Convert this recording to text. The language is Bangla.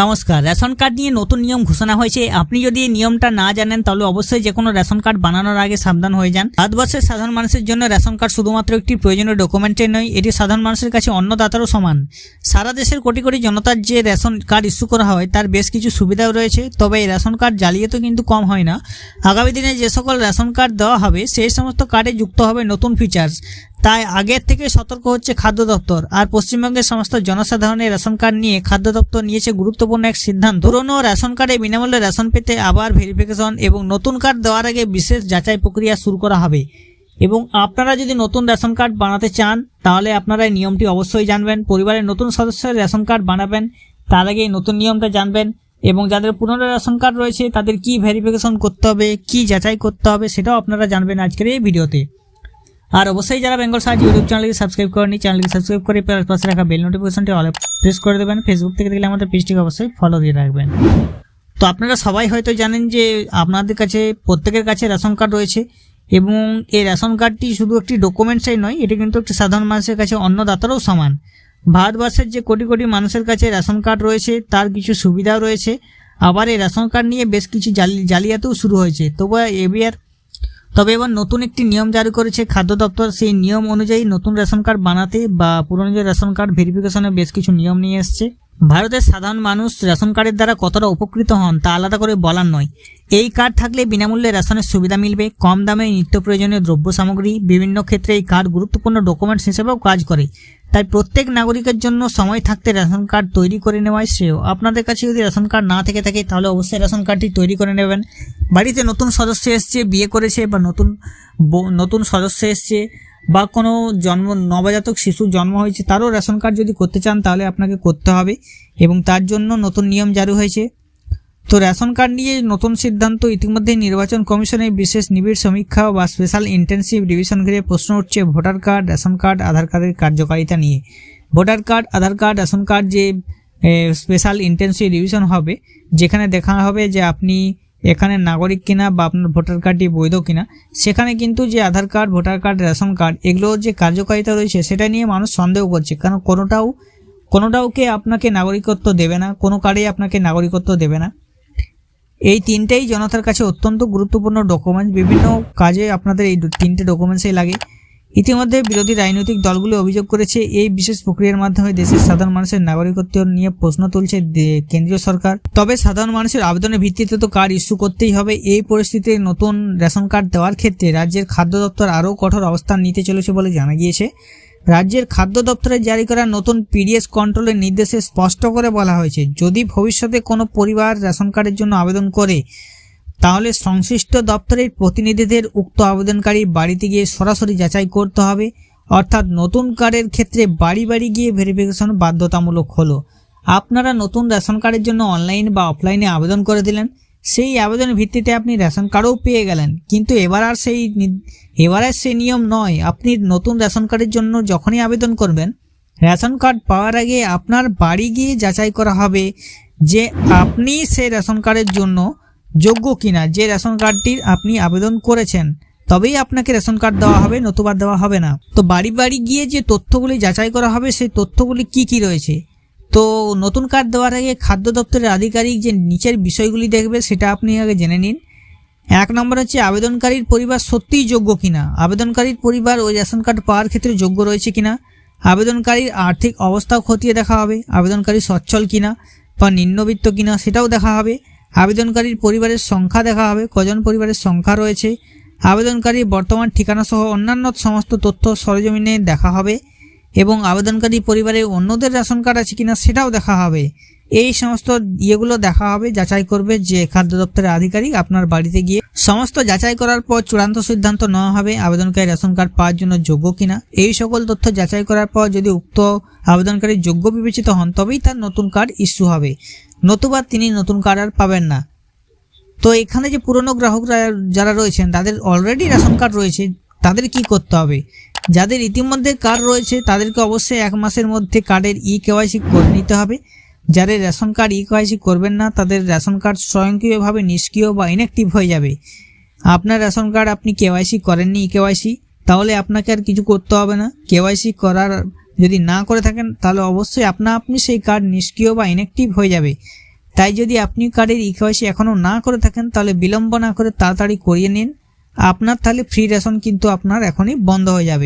নমস্কার, রেশন কার্ড নিয়ে নতুন নিয়ম ঘোষণা হয়েছে। আপনি যদি এই নিয়মটা না জানেন, তাহলে অবশ্যই যে কোনো রেশন কার্ড বানানোর আগে সাবধান হয়ে যান। ভারতবর্ষের সাধারণ মানুষের জন্য রেশন কার্ড শুধুমাত্র একটি প্রয়োজনীয় ডকুমেন্টে নয়, এটি সাধারণ মানুষের কাছে অন্নদাতারও সমান। সারা দেশের কোটি কোটি জনতার যে রেশন কার্ড ইস্যু করা হয়, তার বেশ কিছু সুবিধাও রয়েছে, তবে এই রেশন কার্ড জালিয়াতি কিন্তু কম হয় না। আগামী দিনে যে সকল রেশন কার্ড দেওয়া হবে, সেই সমস্ত কার্ডে যুক্ত হবে নতুন ফিচার্স। তাই আগের থেকে সতর্ক হচ্ছে খাদ্য দপ্তর। আর পশ্চিমবঙ্গের সমস্ত জনসাধারণের রেশন কার্ড নিয়ে খাদ্য দপ্তর নিয়েছে গুরুত্বপূর্ণ এক সিদ্ধান্ত। পুরনো রেশন কার্ডে বিনামূল্যে রেশন পেতে আবার ভেরিফিকেশন এবং নতুন কার্ড দেওয়ার আগে বিশেষ যাচাই প্রক্রিয়া শুরু করা হবে। এবং আপনারা যদি নতুন রেশন কার্ড বানাতে চান, তাহলে আপনারা এই নিয়মটি অবশ্যই জানবেন। পরিবারের নতুন সদস্যের রেশন কার্ড বানাবেন, তার আগে এই নতুন নিয়মটা জানবেন এবং যাদের পুরনো রেশন কার্ড রয়েছে, তাদের কি ভেরিফিকেশন করতে হবে, কি যাচাই করতে হবে, সেটাও আপনারা জানবেন আজকের এই ভিডিওতে। আর অবশ্যই যারা বেঙ্গল সার্চ ইউটিউব চ্যানেলকে সাবস্ক্রাইব করেনি চ্যানেলকে সাবস্ক্রাইব করে পাশে রাখা বেল নোটিফিকেশনটি অল প্রেস করে দেবেন। ফেসবুক থেকে দেখলে আমাদের পেজটিকে অবশ্যই ফলো দিয়ে রাখবেন। তো আপনারা সবাই হয়তো জানেন যে আপনাদের কাছে প্রত্যেকের কাছে রেশন কার্ড রয়েছে এবং এই রেশন কার্ডটি শুধু একটি ডকুমেন্টসই নয়, এটি কিন্তু একটি সাধারণ মানুষের কাছে অন্নদাতারও সমান। ভারতবর্ষের যে কোটি কোটি মানুষের কাছে রেশন কার্ড রয়েছে, তার কিছু সুবিধাও রয়েছে। আবার এই রেশন কার্ড নিয়ে বেশ কিছু জালি জালিয়াতিও শুরু হয়েছে। তবে এবিআর তবে এবার নতুন একটি নিয়ম জারি করেছে খাদ্য দপ্তর। সেই নিয়ম অনুযায়ী নতুন রেশন কার্ড বানাতে বা পুরনো যে রেশন কার্ড ভেরিফিকেশনে বেশ কিছু নিয়ম নিয়ে এসছে। ভারতের সাধারণ মানুষ রেশন কার্ডের দ্বারা কতটা উপকৃত হন তা আলাদা করে বলার নয়। এই কার্ড থাকলে বিনামূল্যে রেশনের সুবিধা মিলবে, কম দামে নিত্য প্রয়োজনীয় দ্রব্য সামগ্রী, বিভিন্ন ক্ষেত্রে এই কার্ড গুরুত্বপূর্ণ ডকুমেন্টস হিসেবেও কাজ করে। তাই প্রত্যেক নাগরিকের জন্য সময় থাকতে রেশন কার্ড তৈরি করে নেওয়াই শ্রেয়। আপনাদের কাছে যদি রেশন কার্ড না থেকে থাকে, তাহলে অবশ্যই রেশন কার্ডটি তৈরি করে নেবেন। বাড়িতে নতুন সদস্য এসছে, বিয়ে করেছে বা নতুন নতুন সদস্য এসছে বা কোনো জন্ম, নবজাতক শিশু জন্ম হয়েছে, তারও রেশন কার্ড যদি করতে চান তাহলে আপনাকে করতে হবে এবং তার জন্য নতুন নিয়ম জারি হয়েছে। তো রেশন কার্ড নিয়ে নতুন সিদ্ধান্ত ইতিমধ্যেই নির্বাচন কমিশনের বিশেষ নিবিড় সমীক্ষা বা স্পেশাল ইন্টেন্সিভ রিভিশন ঘিরে প্রশ্ন উঠছে voter card, ration card, Aadhaar কার্ডের কার্যকারিতা নিয়ে। Voter card, Aadhaar card, ration card যে স্পেশাল ইন্টেন্সিভ রিভিশন হবে, যেখানে দেখা হবে যে আপনি এখানে নাগরিক কিনা বা আপনার ভোটার কার্ডটি বৈধ কিনা, সেখানে কিন্তু যে Aadhaar card, voter card, ration card, এগুলোর যে কার্যকারিতা রয়েছে, সেটা নিয়ে মানুষ সন্দেহ করছে। কারণ কোনোটাও কোনোটাওকে আপনাকে নাগরিকত্ব দেবে না, কোনো কার্ডেই আপনাকে নাগরিকত্ব দেবে না। এই তিনটেই জনতার কাছে অত্যন্ত গুরুত্বপূর্ণ ডকুমেন্টস বিভিন্ন কাজে আপনাদের এই তিনটে ডকুমেন্টসই লাগে। ইতিমধ্যে বিরোধী রাজনৈতিক দলগুলো অভিযোগ করেছে, এই বিশেষ প্রক্রিয়ার মাধ্যমে দেশের সাধারণ মানুষের নাগরিকত্ব নিয়ে প্রশ্ন তুলছে কেন্দ্রীয় সরকার। তবে সাধারণ মানুষের আবেদনের ভিত্তিতে তো কার্ড ইস্যু করতেই হবে। এই পরিস্থিতিতে নতুন রেশন কার্ড দেওয়ার ক্ষেত্রে রাজ্যের খাদ্য দপ্তর আরও কঠোর অবস্থান নিতে চলেছে বলে জানা গিয়েছে। রাজ্যের খাদ্য দপ্তরে জারি করা নতুন পিডিএস কন্ট্রোলের নির্দেশে স্পষ্ট করে বলা হয়েছে, যদি ভবিষ্যতে কোনো পরিবার রেশন কার্ডের জন্য আবেদন করে তাহলে সংশ্লিষ্ট দপ্তরের প্রতিনিধিদের উক্ত আবেদনকারী বাড়িতে গিয়ে সরাসরি যাচাই করতে হবে। অর্থাৎ নতুন কার্ডের ক্ষেত্রে বাড়ি বাড়ি গিয়ে ভেরিফিকেশন বাধ্যতামূলক হলো। আপনারা নতুন রেশন কার্ডের জন্য অনলাইন বা অফলাইনে আবেদন করে দিলেন। সেই আবেদনের ভিত্তিতে আপনি রেশন কার্ডও পেয়ে গেলেন। কিন্তু এবার আর সেই এবার আর সেই নিয়ম নয়। আপনি নতুন রেশন কার্ডের জন্য যখনই আবেদন করবেন, রেশন কার্ড পাওয়ার আগে আপনার বাড়ি গিয়ে যাচাই করা হবে যে আপনি সেই রেশন কার্ডের জন্য যোগ্য কিনা, যে রেশন কার্ডটির আপনি আবেদন করেছেন, তবেই আপনাকে রেশন কার্ড দেওয়া হবে নতুবা দেওয়া হবে না। তো বাড়ি বাড়ি গিয়ে যে তথ্যগুলি যাচাই করা হবে, সেই তথ্যগুলি কি কি রয়েছে? তো নতুন কার্ড দেওয়ার আগে খাদ্য দপ্তরের আধিকারিক যে নিচের বিষয়গুলি দেখবে, সেটা আপনি আগে জেনে নিন। এক নম্বর হচ্ছে আবেদনকারীর পরিবার সত্যিই যোগ্য কিনা, আবেদনকারীর পরিবার ওই রেশন কার্ড পাওয়ার ক্ষেত্রে যোগ্য রয়েছে কিনা, আবেদনকারীর আর্থিক অবস্থাও খতিয়ে দেখা হবে, আবেদনকারী সচ্ছল কিনা বা নিম্নবিত্ত কিনা সেটাও দেখা হবে আবেদনকারীর পরিবারের সংখ্যা দেখা হবে, কজন পরিবারের সংখ্যা রয়েছে আবেদনকারী বর্তমান ঠিকানা সহ অন্যান্য সমস্ত তথ্য সরজমিনে দেখা হবে এবং আবেদনকারী পরিবারে অন্যদের রেশন কার্ড আছে কিনা সেটাও দেখা হবে। এই সমস্ত ইয়েগুলো দেখা হবে, যাচাই করবে যে খাদ্য দপ্তরের আধিকারিক আপনার বাড়িতে গিয়ে। সমস্ত যাচাই করার পর চূড়ান্ত সিদ্ধান্ত নেওয়া হবে আবেদনকারী রেশন কার্ড পাওয়ার জন্য যোগ্য কিনা। এই সকল তথ্য যাচাই করার পর যদি উক্ত আবেদনকারী যোগ্য বিবেচিত হন, তবেই তার নতুন কার্ড ইস্যু হবে। নতুবা তিনি নতুন কার্ড আর পাবেন না। তো এখানে যে পুরনো গ্রাহকরা যারা রয়েছেন, তাদের অলরেডি রেশন কার্ড রয়েছে, তাদের কি করতে হবে? যাদের ইতিমধ্যে কার্ড রয়েছে, তাদেরকে অবশ্যই এক মাসের মধ্যে কার্ডের ই কেওয়াইসি করে নিতে হবে। যাদের রেশন কার্ড ই কেওয়াইসি করবেন না, তাদের রেশন কার্ড স্বয়ংক্রিয়ভাবে নিষ্ক্রিয় বা ইনঅ্যাক্টিভ হয়ে যাবে। আপনার রেশন কার্ড আপনি কেওয়াইসি করেননি ই কেওয়াইসি তাহলে আপনাকে আর কিছু করতে হবে না। কেওয়াইসি করার যদি না করে থাকেন, তাহলে অবশ্যই আপনা আপনি সেই কার্ড নিষ্ক্রিয় বা ইনঅ্যাক্টিভ হয়ে যাবে। তাই যদি আপনি কার্ডের ইকেওয়াইসি এখনও না করে থাকেন, তাহলে বিলম্ব না করে তাড়াতাড়ি করিয়ে নিন। আপনার তাহলে ফ্রি রেশন কিন্তু আপনার এখনই বন্ধ হয়ে যাবে।